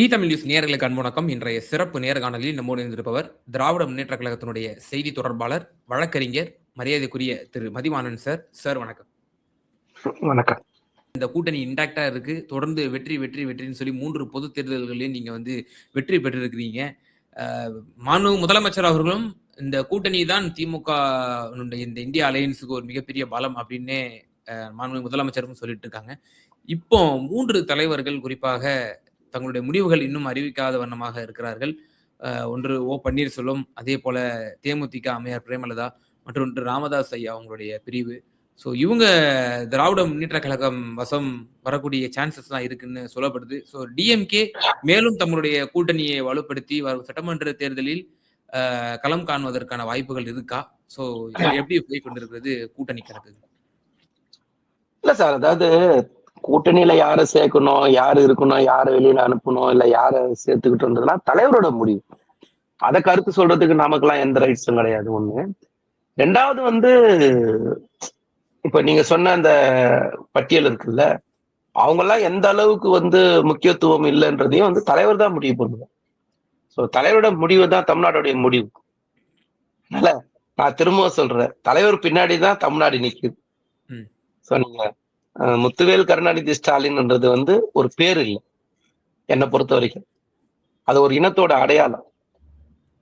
இ Tamil news நேயர்களுக்கு அன்பு இன்றைய சிறப்பு நேர்காணலில் நம்மோடு இருந்திருப்பவர் திராவிட முன்னேற்ற கழகத்தினுடைய செய்தி தொடர்பாளர் வழக்கறிஞர் மரியாதைக்குரிய திரு மதிவாணன் சார். சார் வணக்கம். வணக்கம். இந்த கூட்டணி இன்டாக்டா இருக்கு. தொடர்ந்து வெற்றி வெற்றி வெற்றின்னு சொல்லி மூன்று பொது தேர்தல்களையும் நீங்க வந்து வெற்றி பெற்றிருக்கிறீங்க. மாண்பு முதலமைச்சர் அவர்களும் இந்த கூட்டணி தான் திமுக இந்த இந்தியா அலையன்ஸுக்கு ஒரு மிகப்பெரிய பலம் அப்படின்னே மாண்பு முதலமைச்சரும் சொல்லிட்டு இருக்காங்க. இப்போ மூன்று தலைவர்கள் குறிப்பாக தங்களுடைய முடிவுகள் இன்னும் அறிவிக்காத வண்ணமாக இருக்கிறார்கள். ஒன்று ஓ பன்னீர்செல்வம் அதே போல தேமுதிக அம்மையார் பிரேமலதா மற்றொன்று ராமதாஸ் ஐயா அவங்களுடைய பிரிவு. ஸோ இவங்க திராவிட முன்னேற்ற கழகம் வசம் வரக்கூடிய சான்சஸ்லாம் இருக்குன்னு சொல்லப்படுது. ஸோ டிஎம்கே மேலும் தங்களுடைய கூட்டணியை வலுப்படுத்தி வரும் சட்டமன்ற தேர்தலில் களம் காணுவதற்கான வாய்ப்புகள் இருக்கா? ஸோ எப்படி போய் கொண்டிருக்கிறது கூட்டணி கணக்கு? இல்லை சார் அதாவது கூட்டணியில யாரை சேர்க்கணும் யாரு இருக்கணும் யாரை வெளியில அனுப்பணும் இல்ல யாரை சேர்த்துக்கிட்டோன்றதுலாம் தலைவரோட முடிவு. அதை கருத்து சொல்றதுக்கு நமக்கெல்லாம் எந்த ரைட்ஸும் கிடையாது ஒண்ணு. ரெண்டாவது வந்து இப்ப நீங்க சொன்ன அந்த பட்டியல் இருக்குல்ல அவங்க எல்லாம் எந்த அளவுக்கு வந்து முக்கியத்துவம் இல்லைன்றதையும் வந்து தலைவர் தான் முடிவு பண்ணுவார். ஸோ தலைவரோட முடிவு தான் தமிழ்நாட்டுடைய முடிவு. அதனால நான் திரும்ப சொல்றேன் தலைவர் பின்னாடி தான் தமிழ்நாடு நிக்குது. ம். ஸோ நீங்க முத்துவேல் கருணாநிதி ஸ்டாலின்ன்றது வந்து ஒரு பேர் இல்லை என்னை பொறுத்த வரைக்கும். அது ஒரு இனத்தோட அடையாளம்.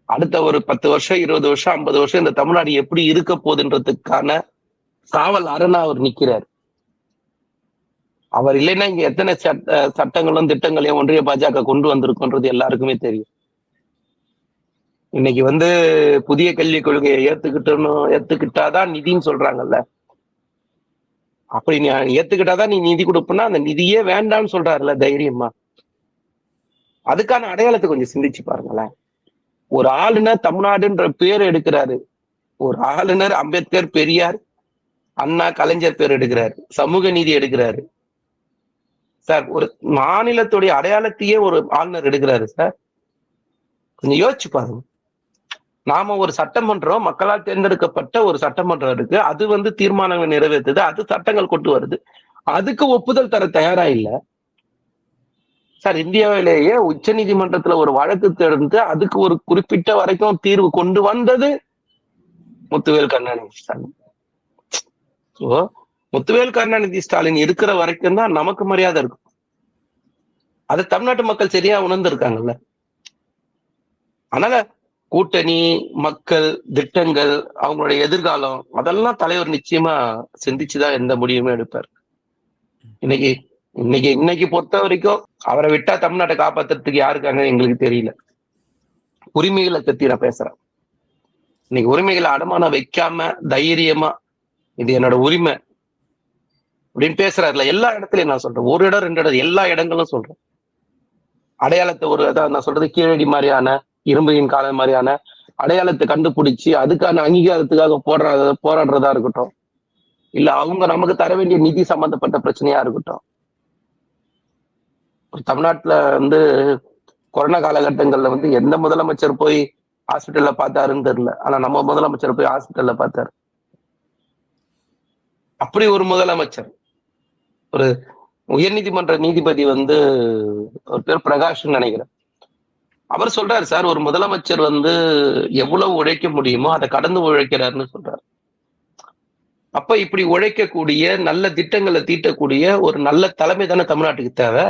அடுத்த ஒரு பத்து வருஷம் இருபது வருஷம் ஐம்பது வருஷம் இந்த தமிழ்நாடு எப்படி இருக்க போகுதுன்றதுக்கான காவல் அரணா அவர் நிக்கிறார். அவர் இல்லைன்னா இங்க எத்தனை சட்ட சட்டங்களும் திட்டங்களையும் ஒன்றிய பாஜக கொண்டு வந்திருக்கும்ன்றது எல்லாருக்குமே தெரியும். இன்னைக்கு வந்து புதிய கல்விக் கொள்கையை ஏத்துக்கிட்டணும் ஏத்துக்கிட்டாதான் நிதின்னு சொல்றாங்கல்ல. அப்படி நீ ஏத்துக்கிட்டாதான் நீ நிதி கொடுப்பனா அந்த நிதியே வேண்டாம்னு சொல்றாருல தைரியமா? அதுக்கான அடையாளத்தை கொஞ்சம் சிந்திச்சு பாருங்களேன். ஒரு ஆளுநர் தமிழ்நாடுன்ற பேர் எடுக்கிறாரு. ஒரு ஆளுநர் அம்பேத்கர் பெரியார் அண்ணா கலைஞர் பேர் எடுக்கிறாரு. சமூக நீதி எடுக்கிறாரு. சார் ஒரு மாநிலத்துடைய அடையாளத்தையே ஒரு ஆளுநர் எடுக்கிறாரு சார். கொஞ்சம் யோசிச்சு பாருங்க. நாம ஒரு சட்டமன்றம் மக்களால் தேர்ந்தெடுக்கப்பட்ட ஒரு சட்டமன்றம் இருக்கு. அது வந்து தீர்மானங்களை நிறைவேற்றுது. அது சட்டங்கள் கொண்டு வருது. அதுக்கு ஒப்புதல் தர தயாரா இல்ல. சார் இந்தியாவிலேயே உச்ச நீதிமன்றத்துல ஒரு வழக்கு தேர்ந்து அதுக்கு ஒரு குறிப்பிட்ட வரைக்கும் தீர்வு கொண்டு வந்தது முத்துவேல் கருணாநிதி ஸ்டாலின். ஸோ முத்துவேல் கருணாநிதி ஸ்டாலின் இருக்கிற வரைக்கும் தான் நமக்கு மரியாதை இருக்கும். அதை தமிழ்நாட்டு மக்கள் சரியா உணர்ந்திருக்காங்கல்ல. அதனால கூட்டணி மக்கள் திட்டங்கள் அவங்களுடைய எதிர்காலம் அதெல்லாம் தலைவர் நிச்சயமா சிந்திச்சுதான் எந்த முடிவுமே எடுப்பார். இன்னைக்கு இன்னைக்கு இன்னைக்கு பொறுத்த வரைக்கும் அவரை விட்டா தமிழ்நாட்டை காப்பாத்துறதுக்கு யாருக்காங்க எங்களுக்கு தெரியல. உரிமைகளை பத்தி நான் பேசுறேன். இன்னைக்கு உரிமைகளை அடமானம் வைக்காம தைரியமா இது என்னோட உரிமை அப்படின்னு பேசுறாருல எல்லா இடத்துலயும் நான் சொல்றேன். ஒரு இடம் ரெண்டு இடம் எல்லா இடங்களும் சொல்றேன். அடையாளத்தை ஒரு அதான் நான் சொல்றது கீழடி மாதிரியான இரும்பையின் காலம் மாதிரியான அடையாளத்தை கண்டுபிடிச்சு அதுக்கான அங்கீகாரத்துக்காக போடுற போராடுறதா இருக்கட்டும். இல்ல அவங்க நமக்கு தர வேண்டிய நிதி சம்பந்தப்பட்ட பிரச்சனையா இருக்கட்டும். ஒரு தமிழ்நாட்டுல வந்து கொரோனா காலகட்டங்கள்ல வந்து எந்த முதலமைச்சர் போய் ஹாஸ்பிட்டல்ல பார்த்தாருன்னு தெரியல. ஆனா நம்ம முதலமைச்சர் போய் ஹாஸ்பிட்டல்ல பார்த்தாரு. அப்படி ஒரு முதலமைச்சர். ஒரு உயர்நீதிமன்ற நீதிபதி வந்து ஒரு பேர் பிரகாஷ்னு நினைக்கிறேன். அவர் சொல்றாரு சார் ஒரு முதலமைச்சர் வந்து எவ்வளவு உழைக்க முடியுமோ அதை கடந்து உழைக்கிறாருன்னு சொல்றாரு. அப்ப இப்படி உழைக்கக்கூடிய நல்ல திட்டங்களை தீட்டக்கூடிய ஒரு நல்ல தலைமை தானே தமிழ்நாட்டுக்கு தேவை?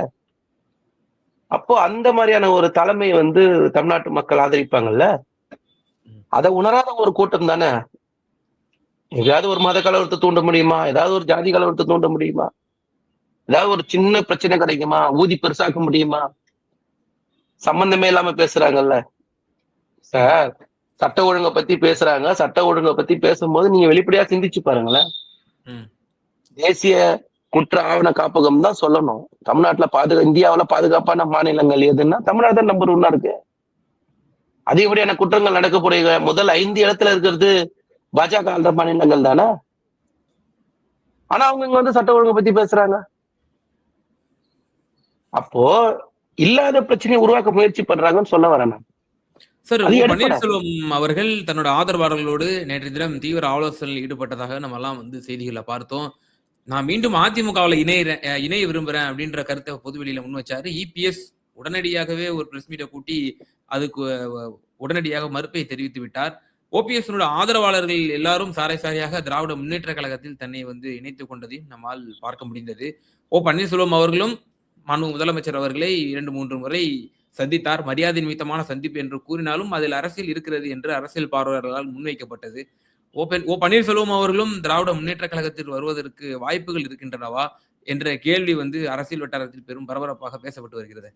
அப்போ அந்த மாதிரியான ஒரு தலைமை வந்து தமிழ்நாட்டு மக்கள் ஆதரிப்பாங்கல்ல? அதை உணராத ஒரு கூட்டம் தானே? ஏதாவது ஒரு மத கலவரத்தை தூண்ட முடியுமா? ஏதாவது ஒரு ஜாதி கலவரத்தை தூண்ட முடியுமா? ஏதாவது ஒரு சின்ன பிரச்சனை கிடைக்குமா? ஊதி பெருசாக்க முடியுமா? சம்பந்தமே இல்லாம பேசுறாங்கல்ல? சார் சட்ட ஒழுங்கை பத்தி பேசுறாங்க. சட்ட ஒழுங்கை பத்தி பேசும்போது நீங்க வெளிப்படையா சிந்திச்சு பாருங்களேன். தேசிய குற்ற ஆவண காப்பகம் தான் சொல்லணும். தமிழ்நாட்டுல பாதுகா இந்தியாவுல பாதுகாப்பான மாநிலங்கள் எதுன்னா தமிழ்நாடு தான் நம்பர் ஒன்னா இருக்கு. அதிகப்படியான குற்றங்கள் நடக்கக்கூடிய முதல் ஐந்து இடத்துல இருக்கிறது பாஜக ஆள்ற மாநிலங்கள் தானே? ஆனா அவங்க இங்க வந்து சட்ட ஒழுங்கை பத்தி பேசுறாங்க. அப்போ இல்லாத பிரச்சனையை உருவாக்க முயற்சி பண்றாங்கன்னு சொல்ல வரேன் நான். சார். பன்னீர்செல்வம் அவர்கள் தன்னோட ஆதரவாளர்களோடு நேற்று தினம் தீவிர ஆலோசனையில் ஈடுபட்டதாக நம்ம எல்லாம் வந்து செய்திகளை பார்த்தோம். நான் மீண்டும் அதிமுகவில் இணைய இணைய விரும்புறேன் அப்படின்ற கருத்தை பொதுவெளியில முன் வச்சாரு. இபிஎஸ் உடனடியாகவே ஒரு பிரஸ் மீட்டை கூட்டி அதுக்கு உடனடியாக மறுப்பை தெரிவித்து விட்டார். ஓபிஎஸ் ஆதரவாளர்கள் எல்லாரும் சாரை சாரியாக திராவிட முன்னேற்ற கழகத்தில் தன்னை வந்து இணைத்துக் கொண்டதையும் நம்மால் பார்க்க முடிந்தது. ஓ பன்னீர்செல்வம் அவர்களும் மாண்பு முதலமைச்சர் அவர்களை இரண்டு மூன்று முறை சந்தித்தார். மரியாதை நிமித்தமான சந்திப்பு என்று கூறினாலும் அதில் அரசியல் இருக்கிறது என்று அரசியல் பார்வையாளர்களால் முன்வைக்கப்பட்டது. ஓ ஓ பன்னீர்செல்வம் அவர்களும் திராவிட முன்னேற்ற கழகத்தில் வருவதற்கு வாய்ப்புகள் இருக்கின்றனவா என்ற கேள்வி வந்து அரசியல் வட்டாரத்தில் பெரும் பரபரப்பாக பேசப்பட்டு வருகிறது.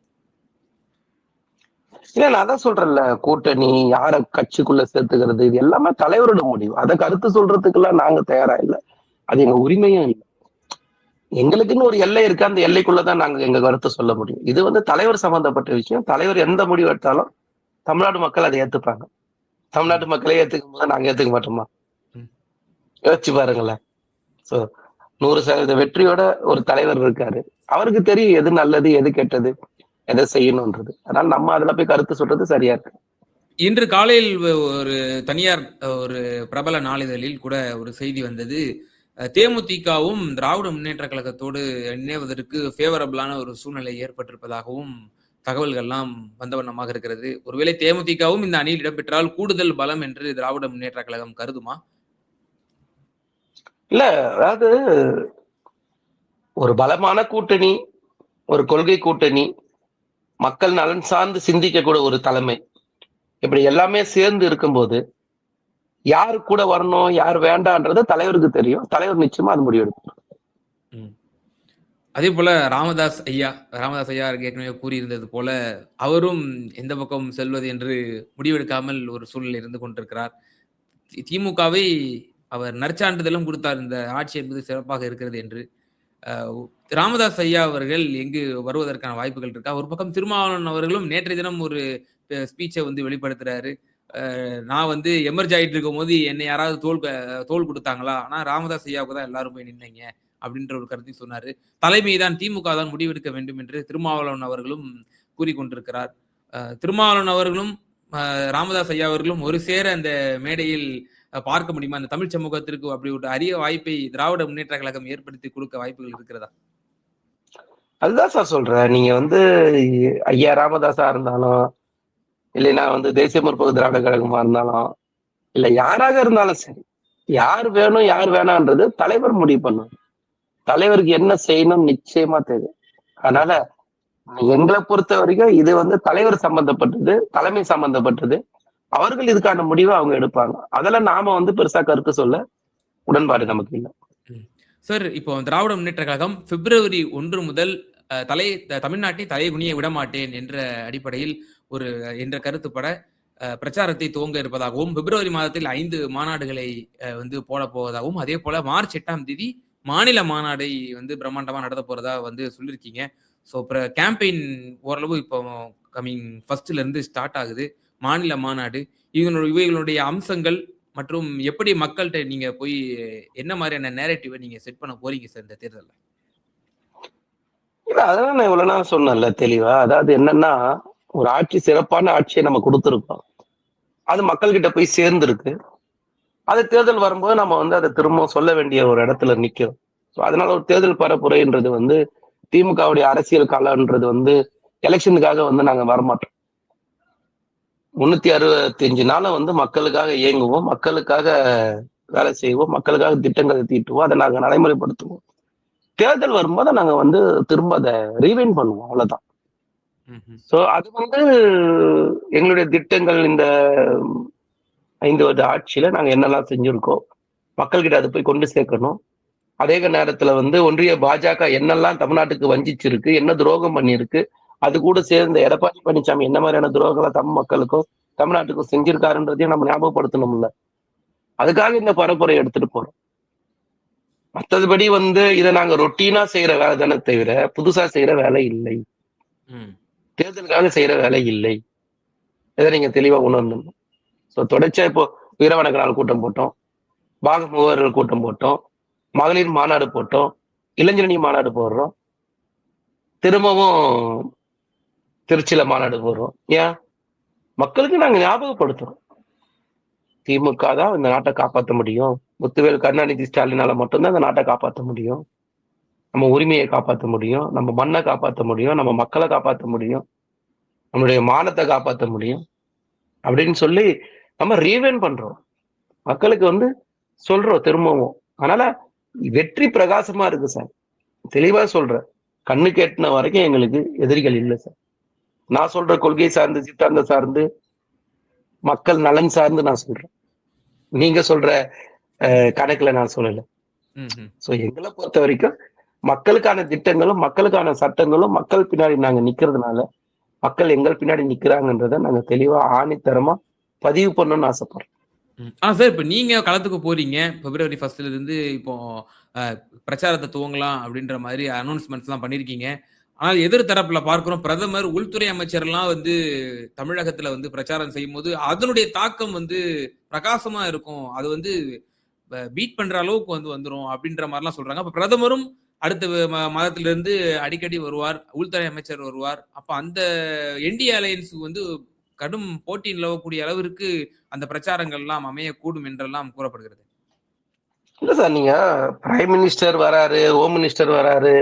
இல்ல நான் அதான் சொல்றேன்ல கூட்டணி யார கட்சிக்குள்ள சேர்த்துக்கிறது இது எல்லாமே தலைவரோட முடிவு. அதை கருத்து சொல்றதுக்கெல்லாம் நாங்க தயாரா இல்ல. அது எங்க உரிமையும் இல்லை. எங்களுக்குன்னு ஒரு எல்லை இருக்கு. அந்த எல்லைக்குள்ளதான் நாங்க எங்க கருத்தை சொல்ல முடியும். இது வந்து தலைவர் சம்பந்தப்பட்ட விஷயம். தலைவர் எந்த முடிவு எடுத்தாலும் தமிழ்நாடு மக்கள் அதை ஏத்துப்பாங்க. தமிழ்நாட்டு மக்களே ஏத்துக்கும் போது நாங்க ஏத்துக்க மாட்டோமா. யோசிச்சு பாருங்களேன். சோ நூறு சதவீத வெற்றியோட ஒரு தலைவர் இருக்காரு. அவருக்கு தெரியும் எது நல்லது எது கெட்டது எதை செய்யணும்ன்றது அதனால நம்ம அதுல போய் கருத்து சொல்றது சரியா இருக்கு. இன்று காலையில் ஒரு தனியார் ஒரு பிரபல நாளிதழில் கூட ஒரு செய்தி வந்தது. தேமுதிகவும் திராவிட முன்னேற்ற கழகத்தோடு இணைவதற்கு ஃபேவரபிளான ஒரு சூழ்நிலை ஏற்பட்டிருப்பதாகவும் தகவல்கள்லாம் வந்தவண்ணமாக இருக்கிறது. ஒருவேளை தேமுதிகவும் இந்த அணியில் இடம்பெற்றால் கூடுதல் பலம் என்று திராவிட முன்னேற்ற கழகம் கருதுமா? இல்ல அதாவது ஒரு பலமான கூட்டணி ஒரு கொள்கை கூட்டணி மக்கள் நலன் சார்ந்து சிந்திக்கக்கூடிய ஒரு தலைமை இப்படி எல்லாமே சேர்ந்து இருக்கும்போது யாரு கூட வரணும் யார் வேண்டான்றது தலைவருக்கு தெரியும் தலைவர் நிச்சயமா அது முடிவெடுக்கும் அதே போல ராமதாஸ் ஐயா ராமதாஸ் ஐயா ஏற்கனவே கூறியிருந்தது போல அவரும் எந்த பக்கம் செல்வது என்று முடிவெடுக்காமல் ஒரு சூழ்நிலை இருந்து கொண்டிருக்கிறார் திமுகவை அவர் நற்சான்றிதழும் கொடுத்தார் இந்த ஆட்சி என்பது சிறப்பாக இருக்கிறது என்று ராமதாஸ் ஐயா அவர்கள் எங்கு வருவதற்கான வாய்ப்புகள் இருக்கா ஒரு பக்கம் திருமாவளவன் அவர்களும் நேற்றைய தினம் ஒரு ஸ்பீச்சை வந்து வெளிப்படுத்துறாரு நான் வந்து எமர்ஜ் ஆகிட்டு இருக்கும் போது என்னை யாராவது தோல் தோல் கொடுத்தாங்களா? ஆனால் ராமதாஸ் ஐயாவுக்கு தான் எல்லாரும் போய் நின்னீங்க அப்படின்ற ஒரு கருத்தையும் சொன்னார். தலைமை தான் திமுக தான் முடிவெடுக்க வேண்டும் என்று திருமாவளவன் அவர்களும் கூறிக்கொண்டிருக்கிறார். திருமாவளவன் அவர்களும் ராமதாஸ் ஐயா அவர்களும் ஒரு சேர அந்த மேடையில் பார்க்க முடியுமா? அந்த தமிழ் சமூகத்திற்கு அப்படி ஒரு அரிய வாய்ப்பை திராவிட முன்னேற்ற கழகம் ஏற்படுத்தி கொடுக்க வாய்ப்புகள் இருக்கிறதா? அதுதான் சார் சொல்றேன். நீங்க வந்து ஐயா ராமதாஸா இருந்தாலும் இல்லைன்னா வந்து தேசிய முற்போக்கு திராவிட கழகமா இருந்தாலும் இல்ல யாராக இருந்தாலும் சரி யார் வேணும் யார் வேணான்றது தலைவர் முடிவு பண்ணும். தலைவருக்கு என்ன செய்யணும் நிச்சயமா தெரியும். அதனால எங்களை பொறுத்த வரைக்கும் இது வந்து தலைவர் சம்பந்தப்பட்டது தலைமை சம்பந்தப்பட்டது. அவர்கள் இதுக்கான முடிவை அவங்க எடுப்பாங்க. அதெல்லாம் நாம வந்து பெருசா கருத்து சொல்ல உடன்பாடு நமக்கு இல்லை. சார் இப்போ திராவிட முன்னேற்ற கழகம் பிப்ரவரி ஒன்று முதல் அஹ், தலை தமிழ்நாட்டை தலை குனிய விட மாட்டேன் என்ற அடிப்படையில் ஒரு என்ற கருத்துப்பட பிரச்சாரத்தை துவங்க இருப்பதாகவும் பிப்ரவரி மாதத்தில் ஐந்து மாநாடுகளை வந்து போட போவதாகவும் அதே போல மார்ச் எட்டாம் தேதி மாநில மாநாடை வந்து பிரம்மாண்டமா நடத்த போறதா வந்து சொல்லியிருக்கீங்க ஸோ அப்புறம் கேம்பெயின் ஓரளவு இப்போ கம்மிங் ஃபர்ஸ்ட்ல இருந்து ஸ்டார்ட் ஆகுது. மாநில மாநாடு இவங்களோட இவைகளுடைய அம்சங்கள் மற்றும் எப்படி மக்கள்கிட்ட நீங்க போய் என்ன மாதிரியான நேரட்டிவை நீங்க செட் பண்ண போறீங்க சார் இந்த தேர்தலில்? இல்ல அதான் நான் இவ்வளவு நேரம் சொன்னேன்ல தெளிவா. அதாவது என்னன்னா ஒரு ஆட்சி சிறப்பான ஆட்சியை நம்ம கொடுத்துருக்கோம். அது மக்கள்கிட்ட போய் சேர்ந்துருக்கு. அது தேர்தல் வரும்போது நம்ம வந்து அதை திரும்ப சொல்ல வேண்டிய ஒரு இடத்துல நிற்கிறோம் ஸோ அதனால ஒரு தேர்தல் பரப்புரைன்றது வந்து திமுகவுடைய அரசியல் காலம்ன்றது வந்து எலெக்ஷனுக்காக வந்து நாங்கள் வரமாட்டோம். முன்னூத்தி அறுபத்தி அஞ்சு நாள வந்து மக்களுக்காக இயங்குவோம் மக்களுக்காக வேலை செய்வோம் மக்களுக்காக திட்டங்களை தீட்டுவோம் அதை நாங்கள் நடைமுறைப்படுத்துவோம். தேர்தல் வரும்போது நாங்கள் வந்து திரும்ப அதை ரீவைன் பண்ணுவோம் அவ்வளோதான் சோ அது வந்து எங்களுடைய திட்டங்கள் இந்த ஐந்து வருட ஆட்சியில நாங்க என்னெல்லாம் செஞ்சிருக்கோம் மக்கள்கிட்ட அதை போய் கொண்டு சேர்க்கணும். அதே நேரத்துல வந்து ஒன்றிய பாஜக என்னெல்லாம் தமிழ்நாட்டுக்கு வஞ்சிச்சிருக்கு என்ன துரோகம் பண்ணியிருக்கு அது கூட சேர்ந்த எடப்பாடி பழனிசாமி என்ன மாதிரியான துரோகங்களை தமிழ் மக்களுக்கும் தமிழ்நாட்டுக்கும் செஞ்சிருக்காருன்றதையும் நம்ம ஞாபகப்படுத்தணும்ல. அதுக்காக இந்த பரப்புரை எடுத்துட்டு போறோம். மற்றதுபடி வந்து இதை நாங்க ரொட்டீனா செய்யற வேலை தானே தவிர புதுசா செய்யற வேலை இல்லை. தேர்தலுக்காக செய்யற வேலை இல்லை. இதை நீங்க தெளிவா உணரணும். ஸோ தொடர்ச்சியா இப்போ வீரவணக்க நாள் கூட்டம் போட்டோம். பாக முகவர்கள் கூட்டம் போட்டோம். மகளிர் மாநாடு போட்டோம். இளைஞரணி மாநாடு போடுறோம். திரும்பவும் திருச்சியில மாநாடு போடுறோம். ஏன்? மக்களுக்கு நாங்க ஞாபகப்படுத்துறோம். திமுக தான் இந்த நாட்டை காப்பாற்ற முடியும். முத்துவேல் கருணாநிதி ஸ்டாலினால மட்டும்தான் இந்த நாட்டை காப்பாற்ற முடியும். நம்ம உரிமையை காப்பாற்ற முடியும் நம்ம மண்ணை காப்பாற்ற முடியும் நம்ம மக்களை காப்பாற்ற முடியும் நம்மளுடைய மானத்தை காப்பாற்ற முடியும் அப்படின்னு சொல்லி நம்ம ரீவைன் பண்றோம். மக்களுக்கு வந்து சொல்றோம் திரும்பவும். அதனால வெற்றி பிரகாசமா இருக்கு சார். தெளிவா சொல்றேன். கண்ணு கேட்டின வரைக்கும் எங்களுக்கு எதிரிகள் இல்லை சார். நான் சொல்ற கொள்கை சார்ந்து சித்தாந்தம் சார்ந்து மக்கள் நலன் சார்ந்து நான் சொல்றேன். நீங்க சொல்ற கணக்குல நான் சொல்லல. சோ எங்களை பொறுத்த வரைக்கும் மக்களுக்கான திட்டங்களும் மக்களுக்கான சட்டங்களும் மக்கள் பின்னாடி நாங்க நிக்கிறதுனால மக்கள் எங்கள் பின்னாடி நிக்கிறாங்கன்றத நாங்க தெளிவா ஆணித்தரமா பதிவு பண்ணணும்னு ஆசைப்படுறோம். ஆ சார் இப்போ நீங்க களத்துக்கு போறீங்க. பிப்ரவரி ஃபர்ஸ்ட்ல இருந்து இப்போ பிரச்சாரத்தை துவங்கலாம் அப்படின்ற மாதிரி அனௌன்ஸ்மெண்ட்ஸ்லாம் பண்ணியிருக்கீங்க ஆனால் எதிர் தரப்புல பார்க்கிறோம் பிரதமர் உள்துறை அமைச்சர்லாம் வந்து தமிழகத்துல வந்து பிரச்சாரம் செய்யும் போது அதனுடைய தாக்கம் வந்து பிரகாசமா இருக்கும். அது வந்து பீட் பண்ற அளவுக்கு வந்து வந்துடும் அப்படின்ற மாதிரிலாம் சொல்றாங்க. அப்ப பிரதமரும் அடுத்த மாதத்திலிருந்து அடிக்கடி வருவார் உள்துறை அமைச்சர் வருவார். அப்போ அந்த என்டி அலையன்ஸுக்கு வந்து கடும் போட்டி நிலவக்கூடிய அளவிற்கு அந்த பிரச்சாரங்கள்லாம் அமையக்கூடும் என்றெல்லாம் கூறப்படுகிறது. இல்லை சார் நீங்க பிரைம் மினிஸ்டர் வராரு ஹோம் மினிஸ்டர் வராரு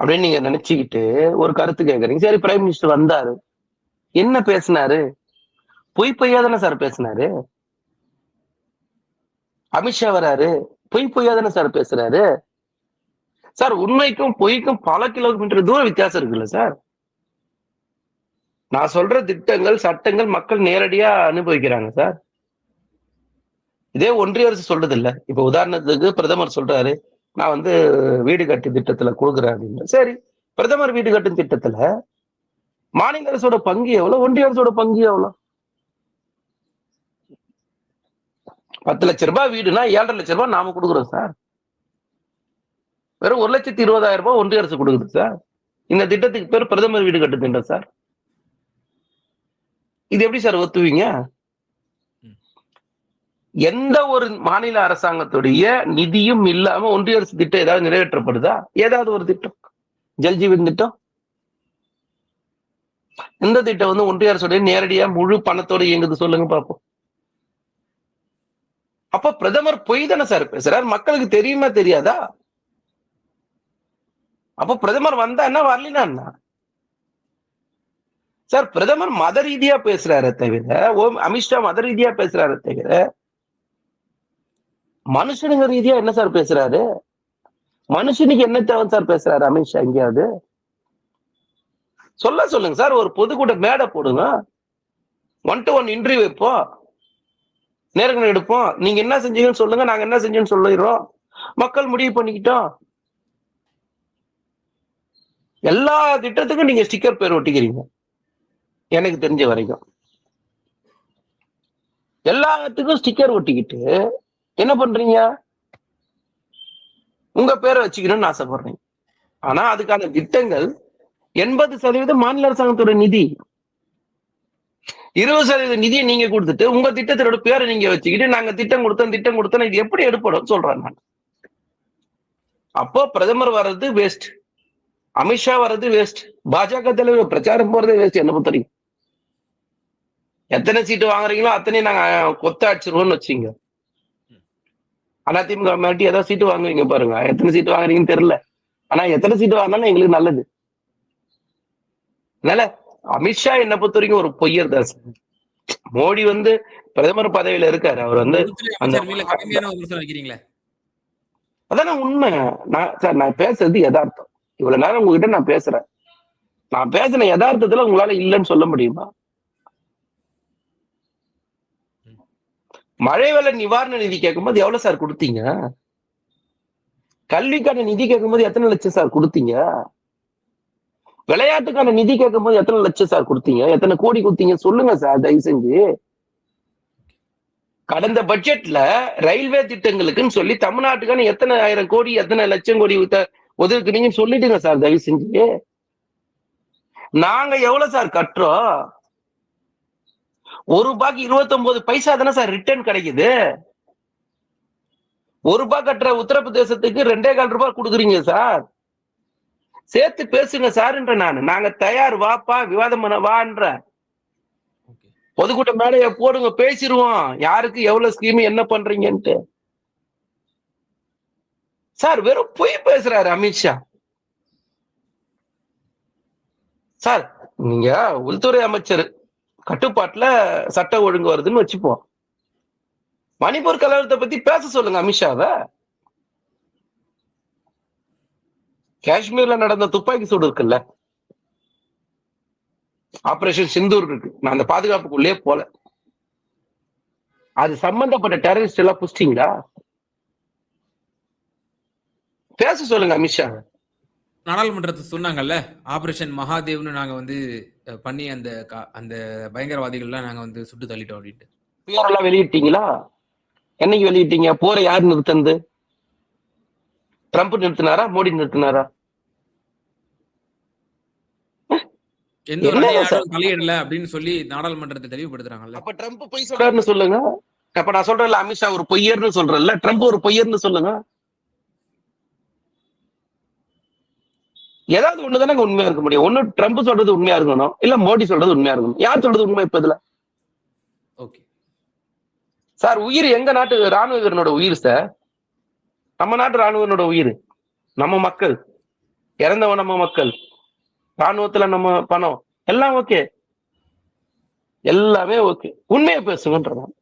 அப்படின்னு நீங்க நினைச்சுக்கிட்டு ஒரு கருத்து கேட்குறீங்க சரி பிரைம் மினிஸ்டர் வந்தாரு. என்ன பேசினாரு? பொய் பொய்யா தானே சார் பேசினாரு? அமித்ஷா வராரு பொய் பொய்யா தானே சார் பேசுறாரு? சார் உண்மைக்கும் பொய்க்கும் பல கிலோமீட்டர் தூரம் வித்தியாசம் இருக்குல்ல சார்? நான் சொல்ற திட்டங்கள் சட்டங்கள் மக்கள் நேரடியா அனுபவிக்கிறாங்க சார். இதே ஒன்றிய அரசு சொல்றது இல்ல இப்ப உதாரணத்துக்கு பிரதமர் சொல்றாரு நான் வந்து வீடு கட்டு திட்டத்துல கொடுக்குறேன் அப்படின்னு. சரி பிரதமர் வீடு கட்டும் திட்டத்துல மாநில அரசோட பங்கு எவ்வளவு? ஒன்றிய அரசோட பங்கு எவ்வளவு? பத்து லட்ச ரூபாய் வீடுனா ஏழரை லட்ச ரூபாய் நாம கொடுக்குறோம் சார். வெறும் ஒரு லட்சத்தி இருபதாயிரம் ரூபாய் ஒன்றிய அரசு கொடுக்குது சார். இந்த திட்டத்துக்கு பேர் பிரதமர் வீடு கட்டு திட்டம் சார்? இது எப்படி சார் ஒத்துவீங்க? எந்த ஒரு மாநில அரசாங்கத்துடைய நிதியும் இல்லாம ஒன்றிய அரசு திட்டம் ஏதாவது நிறைவேற்றப்படுதா? ஏதாவது ஒரு திட்டம்? ஜல்ஜீவன் திட்டம்? எந்த திட்டம் வந்து ஒன்றிய அரசுடைய நேரடியா முழு பணத்தோட இயங்குது சொல்லுங்க பார்ப்போம் அப்ப பிரதமர் பொய் தானே சார் பேசுறார்? மக்களுக்கு தெரியுமா தெரியாதா? அப்ப பிரதமர் வந்தா என்ன வரலினா சார் பிரதமர் மத ரீதியா பேசுறாரு தவிர ஓம் அமித்ஷா மத ரீதியா பேசுறாரு தவிர மனுஷனுங்க ரீதியா என்ன சார் பேசுறாரு? மனுஷனுக்கு என்ன தேவை சார் பேசுறாரு அமித்ஷா எங்கேயாவது? சொல்ல சொல்லுங்க சார் ஒரு பொதுக்கூட்ட மேடை போடுங்க. ஒன் டு ஒன் இன்டர்வியூ வைப்போம். நேரங்கள் எடுப்போம். நீங்க என்ன செஞ்சீங்கன்னு சொல்லுங்க நாங்க என்ன செஞ்சோம்னு சொல்லிடுறோம். மக்கள் முடிவு பண்ணிக்கிட்டோம். எல்லா திட்டத்துக்கும் நீங்க ஸ்டிக்கர் பேர் ஒட்டிக்கிறீங்க. எனக்கு தெரிஞ்ச வரைக்கும். எல்லாத்துக்கும் ஸ்டிக்கர் ஒட்டிக்கிட்டு என்ன பண்றீங்க? உங்க பேரை வச்சுக்கணும்னு ஆசைப்படுறீங்க. ஆனா அதுக்கான திட்டங்கள் எண்பது சதவீதம் மாநில அரசாங்கத்தோட நிதி. இருபது சதவீத நிதியை நீங்க கொடுத்துட்டு உங்க திட்டத்தினோட பேரை நீங்க வச்சுக்கிட்டு நாங்க திட்டம் கொடுத்தோம் திட்டம் கொடுத்தோம் இது எப்படி எடுப்படும் சொல்றேன் நான். அப்போ பிரதமர் வர்றது வேஸ்ட் அமித்ஷா வர்றது வேஸ்ட் பாஜக தலைவர் பிரச்சாரம் போறதே வேஸ்ட் என்ன பொறுத்த வரைக்கும். எத்தனை சீட்டு வாங்குறீங்களோ அத்தனை நாங்க கொத்த அடிச்சிருவோம்னு வச்சுங்க அதிமுக மாட்டி ஏதாவது சீட்டு வாங்குவீங்க பாருங்க. எத்தனை சீட்டு வாங்குறீங்கன்னு தெரியல. ஆனா எத்தனை சீட்டு வாங்கினாலும் எங்களுக்கு நல்லது. அதனால அமித்ஷா என்ன பொறுத்த வரைக்கும் ஒரு பொய்யர் தான் மோடி வந்து பிரதமர் பதவியில இருக்காரு. அவர் வந்து அந்த- அதான உண்மை. நான் சார் நான் பேசுறது யதார்த்தம். இவ்வளவு நேரம் உங்ககிட்ட நான் பேசுறேன். நான் பேசின யதார்த்தத்துல உங்களால இல்லைன்னு சொல்ல முடியுமா? மழை வெள்ள நிவாரண நிதி கேட்கும்போது எவ்வளவு சார் கொடுத்தீங்க? கல்விக்கான நிதி கேட்கும்போது எத்தனை லட்சம் சார் கொடுத்தீங்க? விளையாட்டுக்கான நிதி கேட்கும்போது எத்தனை லட்சம் சார் கொடுத்தீங்க? எத்தனை கோடி கொடுத்தீங்க? சொல்லுங்க சார் தயவு செஞ்சு. கடந்த பட்ஜெட்ல ரயில்வே திட்டங்களுக்குன்னு சொல்லி தமிழ்நாட்டுக்கான எத்தனை ஆயிரம் கோடி எத்தனை லட்சம் கோடி ஒத- ஒதுக்குனீங்கன்னு சொல்லிட்டுங்க சார் தயவு செஞ்சு. நாங்க எவ்வளவு சார் கட்டுறோம்? ஒரு ரூபாய்க்கு இருபத்தொன்பது பைசா தானே சார் ரிட்டர்ன் கிடைக்குது. ஒரு ரூபாய் கட்டுற உத்தரப்பிரதேசத்துக்கு ரெண்டே கால் ரூபாய் கொடுக்குறீங்க சார். சேர்த்து பேசுங்க சார்ன்ற நான். நாங்க தயார் வாப்பா விவாதம் பண்ண வான்ற. ஓகே. பொதுக்கூட்டம் மேடையை போடுங்க பேசிடுவோம். யாருக்கு எவ்வளவு ஸ்கீம் என்ன பண்றீங்கன்ட்டு. சார் வெறும் பொய் பேசுறாரு அமித்ஷா சார் நீங்க உள்துறை அமைச்சர் கட்டுப்பாட்டுல சட்ட ஒழுங்கு வருதுன்னு வச்சுப்போம். மணிப்பூர் கலவரத்தை பத்தி பேச சொல்லுங்க அமித்ஷாவ காஷ்மீர்ல நடந்த துப்பாக்கி சூடு இருக்குல்ல? ஆபரேஷன் சிந்தூர் இருக்கு. நான் அந்த பாதுகாப்புக்குள்ளே போல. அது சம்பந்தப்பட்ட டெரரிஸ்ட் எல்லாம் புடிச்சிட்டீங்களா பேச சொல்லுங்க அமித்ஷா. நாடாளுமன்றத்தை சொன்னாங்கல்ல ஆபரேஷன் மகாதேவ்னு நாங்க வந்து பண்ணி அந்த அந்த பயங்கரவாதிகள்லாம் நாங்க வந்து சுட்டு தள்ளிட்டோம் அப்படின்ட்டு. பேரெல்லாம் வெளியிட்டீங்களா? என்னைக்கு வெளியிட்டீங்க? போரை யார் நிறுத்தந்து ட்ரம்ப் நிறுத்தினாரா? மோடி நிறுத்தினாரா? எந்த தலையிடல அப்படின்னு சொல்லி நாடாளுமன்றத்தை தெளிவுபடுத்துறாங்கல்ல. அப்ப ட்ரம்ப் பொய் சொல்றாருன்னு சொல்லுங்க அப்ப நான் சொல்றேன்ல அமித்ஷா ஒரு பொய்யர்னு சொல்றேன்ல ட்ரம்ப் ஒரு பொய்யர்னு சொல்லுங்க. ஏதாவது ஒண்ணுதானே உண்மையா இருக்க முடியும். ஒண்ணு ட்ரம்ப் சொல்றது உண்மையா இருக்கணும். இல்ல மோடி சொல்றது உண்மையா இருக்கணும். யார் சொல்றது உண்மை இப்ப இதுல? ஓகே சார் உயிர் எங்க நாட்டு ராணுவ வீரனோட உயிர் சார் நம்ம நாட்டு ராணுவனோட உயிர். நம்ம மக்கள். இறந்தவன் நம்ம மக்கள். ராணுவத்துல நம்ம பணம். எல்லாம் ஓகே எல்லாமே ஓகே உண்மையை பேசுங்கன்றதான்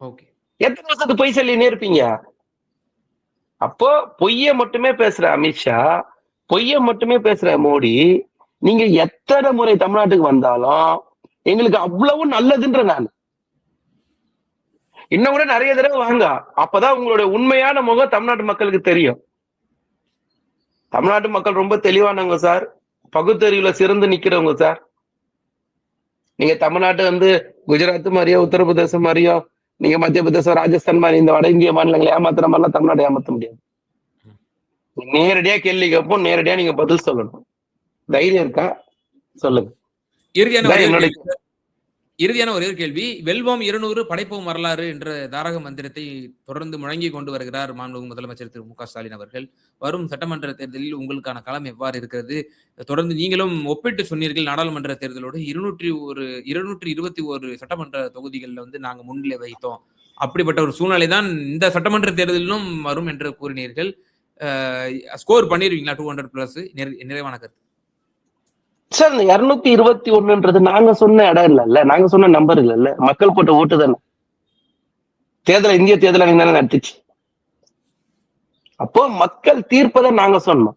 ஓகே எத்தனை வருஷத்துக்கு பொய் சொல்லினே இருப்பீங்க? அப்போ பொய்ய மட்டுமே பேசுற அமித்ஷா பொய்ய மட்டுமே பேசுற மோடி நீங்க எத்தனை முறை தமிழ்நாட்டுக்கு வந்தாலும் எங்களுக்கு அவ்வளவு நல்லதுன்ற நான். இன்னும் கூட நிறைய தடவை வாங்க. அப்பதான் உங்களுடைய உண்மையான முகம் தமிழ்நாட்டு மக்களுக்கு தெரியும். தமிழ்நாட்டு மக்கள் ரொம்ப தெளிவானவங்க சார். பகுத்தறிவுல சிறந்து நிக்கிறவங்க சார். நீங்க தமிழ்நாட்டு வந்து குஜராத் மாதிரியோ உத்தரப்பிரதேசம் மாதிரியோ நீங்க மத்திய பிரதேசம் ராஜஸ்தான் மாதிரி இந்த வட இந்திய மாநிலங்களை ஏமாத்துற மாதிரிலாம் தமிழ்நாடு ஏமாத்த முடியாது. நேரடியா கேள்வி கேட்போம் நேரடியா நீங்க பதில் சொல்லணும். தைரியம் இருக்கா? சொல்லுங்க. இறுதியான. இறுதியான ஒரே கேள்வி. வெல்வோம் இருநூறு படைப்போம் வரலாறு என்ற தாரக மந்திரத்தை தொடர்ந்து முழங்கி கொண்டு வருகிறார் மாண்புமிகு முதலமைச்சர் திரு மு க ஸ்டாலின் அவர்கள். வரும் சட்டமன்ற தேர்தலில் உங்களுக்கான களம் எவ்வாறு இருக்கிறது? தொடர்ந்து நீங்களும் ஒப்பிட்டு சொன்னீர்கள். நாடாளுமன்ற தேர்தலோடு இருநூற்றி ஒரு இருநூற்றி இருபத்தி ஒரு சட்டமன்ற தொகுதிகளில் வந்து நாங்க முன்னிலை வைத்தோம் அப்படிப்பட்ட ஒரு சூழ்நிலை தான் இந்த சட்டமன்ற தேர்தலிலும் வரும் என்று கூறினீர்கள். ஸ்கோர் பண்ணிருவீங்களா டூ ஹண்ட்ரட் பிளஸ் நிறைவான கருத்து. சார் இந்த இருநூத்தி இருபத்தி ஒண்ணுன்றது நாங்க சொன்ன இடம் இல்ல நாங்க சொன்ன நம்பர் இல்ல மக்கள் போட்ட ஓட்டு தானே. தேர்தலை இந்திய தேர்தல் நீங்க தானே நடத்துச்சு. அப்போ மக்கள் தீர்ப்பதை நாங்க சொன்னோம்.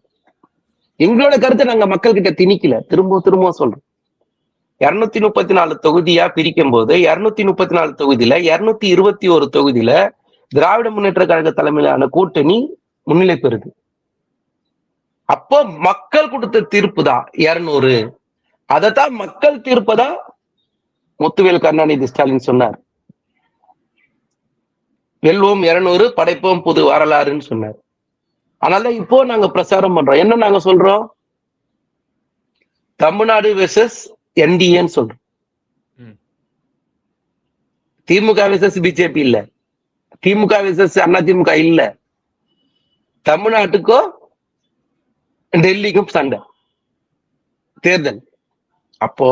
எங்களோட கருத்தை நாங்க மக்கள் கிட்ட திணிக்கல. திரும்ப திரும்ப சொல்றோம். இருநூத்தி முப்பத்தி நாலு தொகுதியா பிரிக்கும் போது இருநூத்தி முப்பத்தி நாலு தொகுதியில இருநூத்தி இருபத்தி ஒரு தொகுதியில திராவிட முன்னேற்ற கழக தலைமையிலான கூட்டணி முன்னிலை பெறுது. அப்போ மக்கள் கொடுத்த தீர்ப்பு தான் இருநூறு. அதத்தான் மக்கள் தீர்ப்பதா முத்துவேல் கருணாநிதி ஸ்டாலின் சொன்னார். வெல்வோம் இருநூறு படைப்போம் புது வரலாறுன்னு சொன்னார். அதனால இப்போ நாங்க பிரச்சாரம் பண்றோம். என்ன நாங்க சொல்றோம்? தமிழ்நாடு வெர்சஸ் என்டிஏன்னு சொல்றோம். திமுக வெர்சஸ் பிஜேபி இல்ல. திமுக அண்ணா திமுக இல்ல. தமிழ்நாட்டுக்கும் டெல்லிக்கும் சண்டை. தேர்தல். அப்போ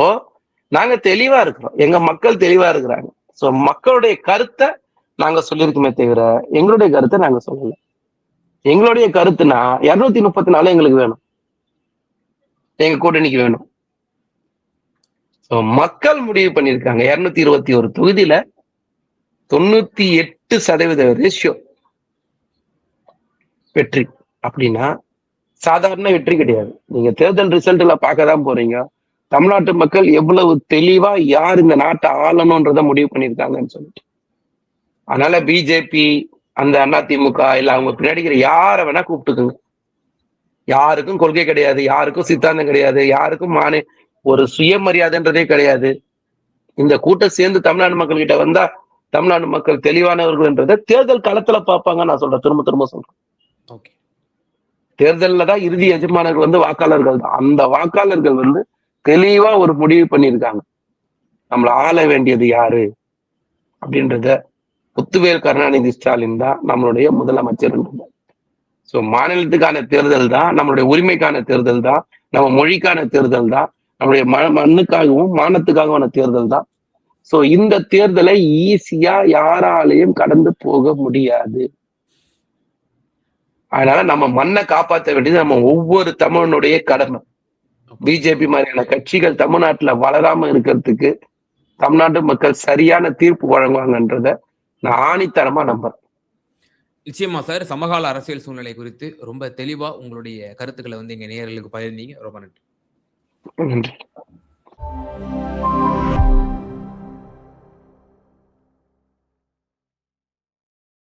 நாங்க தெளிவா இருக்கிறோம். எங்க மக்கள் தெளிவா இருக்கிறாங்க. சோ மக்களுடைய கருத்தை நாங்க சொல்லியிருக்கோமே தவிர எங்களுடைய கருத்தை நாங்க சொல்லல. எங்களுடைய கருத்துனா இருநூத்தி முப்பத்தி நாலு எங்களுக்கு வேணும். எங்க கூட்டணிக்கு வேணும். மக்கள் முடிவு பண்ணிருக்காங்க இருநூத்தி இருபத்தி ஒரு தொகுதியில தொண்ணூத்தி எட்டு சதவீத ரேஷியோ வெற்றி அப்படின்னா சாதாரண வெற்றி கிடையாது. நீங்க தேர்தல் ரிசல்ட்ல பார்க்க தான் போறீங்க. தமிழ்நாட்டு மக்கள் எவ்வளவு தெளிவா யார் இந்த நாட்டை ஆளணும்ன்றத முடிவு பண்ணிருக்காங்கன்னு சொல்லிட்டு. அதனால பிஜேபி அந்த அதிமுக இல்ல அவங்க பின்னாடிக்கிற யாரை வேணா கூப்பிட்டுக்குங்க. யாருக்கும் கொள்கை கிடையாது யாருக்கும் சித்தாந்தம் கிடையாது யாருக்கும் மானே ஒரு சுயமரியாதைன்றதே கிடையாது. இந்த கூட்டம் சேர்ந்து தமிழ்நாடு மக்கள் கிட்ட வந்தா தமிழ்நாடு மக்கள் தெளிவானவர்கள்ன்றதை தேர்தல் களத்துல பார்ப்பாங்க நான் சொல்றேன். திரும்ப திரும்ப சொல்றேன். தேர்தல்ல தான் இறுதி எஜமானர்கள் வந்து வாக்காளர்கள் தான். அந்த வாக்காளர்கள் வந்து தெளிவா ஒரு முடிவு பண்ணியிருக்காங்க. நம்மளை ஆள வேண்டியது யாரு? அப்படின்றத முத்துவேல் கருணாநிதி ஸ்டாலின் தான் நம்மளுடைய முதலமைச்சர் சோ மாநிலத்துக்கான தேர்தல் தான் நம்மளுடைய உரிமைக்கான தேர்தல் தான் நம்ம மொழிக்கான தேர்தல் தான் நம்மளுடைய ம மண்ணுக்காகவும் மானத்துக்காகவான தேர்தல் தான். சோ இந்த தேர்தலை ஈஸியா யாராலையும் கடந்து போக முடியாது. அதனால நம்ம மண்ணை காப்பாற்ற வேண்டியது நம்ம ஒவ்வொரு தமிழனுடைய கடமை. பிஜேபி மாதிரியான கட்சிகள் தமிழ்நாட்டுல வளராம இருக்கிறதுக்கு தமிழ்நாட்டு மக்கள் சரியான தீர்ப்பு வழங்குவாங்கன்றத நான் ஆணித்தரமா நம்புறேன். நிச்சயமா சார் சமகால அரசியல் சூழ்நிலை குறித்து ரொம்ப தெளிவா உங்களுடைய கருத்துக்களை வந்து எங்க நேயர்களுக்கு பகிர்ந்தீங்க. ரொம்ப நன்றி. நன்றி.